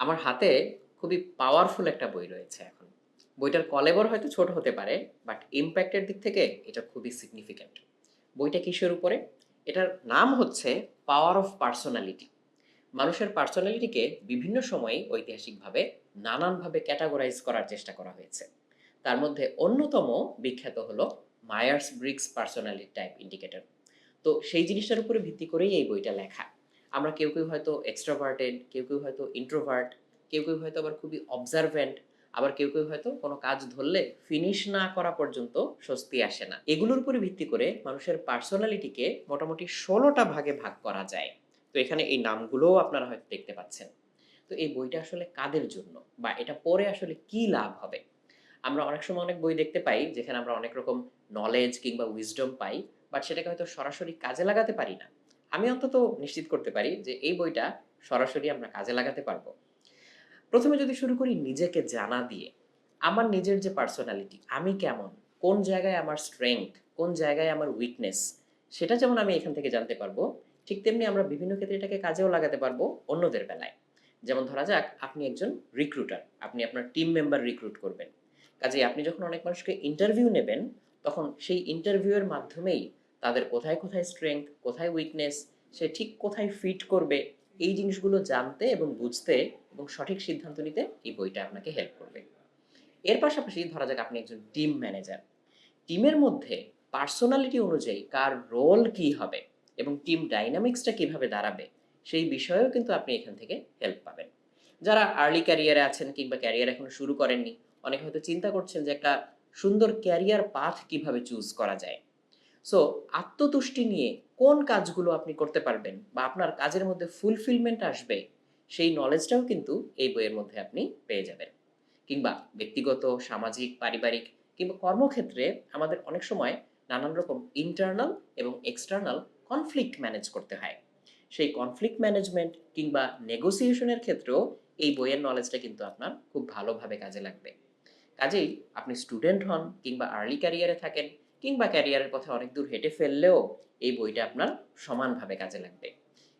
আমার হাতে খুবই পাওয়ারফুল একটা বই রয়েছে এখন। বইটার কলেবর হয়তো ছোট হতে পারে বাট ইম্প্যাক্টের দিক থেকে এটা খুবই সিগনিফিক্যান্ট বইটা কিসের উপরে? এটার নাম হচ্ছে পাওয়ার অফ পার্সোনালিটি মানুষের পার্সোনালিটিকে বিভিন্ন সময়ে ঐতিহাসিকভাবে, নানানভাবে ক্যাটাগরাইজ করার চেষ্টা করা হয়েছে। তার মধ্যে অন্যতম বিখ্যাত হলো Myers Briggs personality type indicator তো সেই জিনিসটার উপরে ভিত্তি করেই এই বইটা লেখা। আমরা কেউ কেউ হয়তো এক্সট্রাভার্টেড কেউ কেউ হয়তো ইন্ট্রোভার্ট কেউ কেউ হয়তো আবার খুবই অবজারভেন্ট আবার কেউ কেউ হয়তো কোনো কাজ ধরলে ফিনিশ না করা পর্যন্ত স্বস্তি আসে না। এগুলোর উপরে ভিত্তি করে মানুষের পার্সোনালিটিকে মোটামুটি ষোলোটা ভাগে ভাগ করা যায়। তো এখানে এই নামগুলোও আপনারা হয়তো দেখতে পাচ্ছেন। তো এই বইটা আসলে কাদের জন্য বা এটা পড়ে আসলে কি লাভ হবে? আমরা অনেক সময় অনেক বই দেখতে পাই যেখানে আমরা অনেক রকম নলেজ কিংবা উইজডম পাই বাট সেটাকে হয়তো সরাসরি কাজে লাগাতে পারি না। আমি অন্তত নিশ্চিত করতে পারি যে এই বইটা সরাসরি আমরা কাজে লাগাতে পারব। প্রথমে যদি শুরু করি নিজেকে জানা দিয়ে, আমার নিজের যে পার্সোনালিটি আমি কেমন, কোন জায়গায় আমার স্ট্রেংথ কোন জায়গায় আমার উইকনেস সেটা যেমন আমি এখান থেকে জানতে পারব, ঠিক তেমনি আমরা বিভিন্ন ক্ষেত্রে এটাকে কাজেও লাগাতে পারব অন্যদের বেলায়। যেমন ধরা যাক, আপনি একজন রিক্রুটার আপনি আপনার টিম মেম্বার রিক্রুট করবেন। কাজেই আপনি যখন অনেক মানুষকে ইন্টারভিউ নেবেন, তখন সেই ইন্টারভিউয়ের মাধ্যমেই তাদের কোথায় কোথায় স্ট্রেংথ কোথায় উইকনেস সে ঠিক কোথায় ফিট করবে, এই জিনিসগুলো জানতে এবং বুঝতে এবং সঠিক সিদ্ধান্ত নিতে এই বইটা আপনাকে হেল্প করবে। এর পাশাপাশি ধরা যাক আপনি একজন টিম ম্যানেজার টিমের মধ্যে পার্সোনালিটি অনুযায়ী কার রোল কি হবে এবং টিম ডাইনামিক্সটা কীভাবে দাঁড়াবে, সেই বিষয়েও কিন্তু আপনি এখান থেকে হেল্প পাবেন। যারা আর্লি ক্যারিয়ারে আছেন কিংবা ক্যারিয়ার এখনও শুরু করেননি, অনেকে হয়তো চিন্তা করছেন যে একটা সুন্দর ক্যারিয়ার পাথ কীভাবে চুজ করা যায়। সো আত্মতুষ্টি নিয়ে কোন কাজগুলো আপনি করতে পারবেন বা আপনার কাজের মধ্যে ফুলফিলমেন্ট আসবে, সেই নলেজটাও কিন্তু এই বইয়ের মধ্যে আপনি পেয়ে যাবেন। কিংবা ব্যক্তিগত, সামাজিক, পারিবারিক কিংবা কর্মক্ষেত্রে আমাদের অনেক সময় নানান রকম ইন্টারনাল এবং এক্সটার্নাল কনফ্লিক্ট ম্যানেজ করতে হয়। সেই কনফ্লিক্ট ম্যানেজমেন্ট কিংবা নেগোসিয়েশনের ক্ষেত্রেও এই বইয়ের নলেজটা কিন্তু আপনার খুব ভালোভাবে কাজে লাগবে। কাজেই আপনি স্টুডেন্ট হন কিংবা আর্লি ক্যারিয়ারে থাকেন কিংবা ক্যারিয়ারের পথে অনেক দূর হেঁটে ফেললেও এই বইটা আপনার সমানভাবে কাজে লাগবে।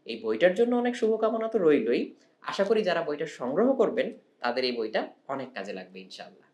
এই বইটার জন্য অনেক শুভকামনা তো রইলই। আশা করি যারা বইটা সংগ্রহ করবেন, তাদের এই বইটা অনেক কাজে লাগবে ইনশাআল্লাহ।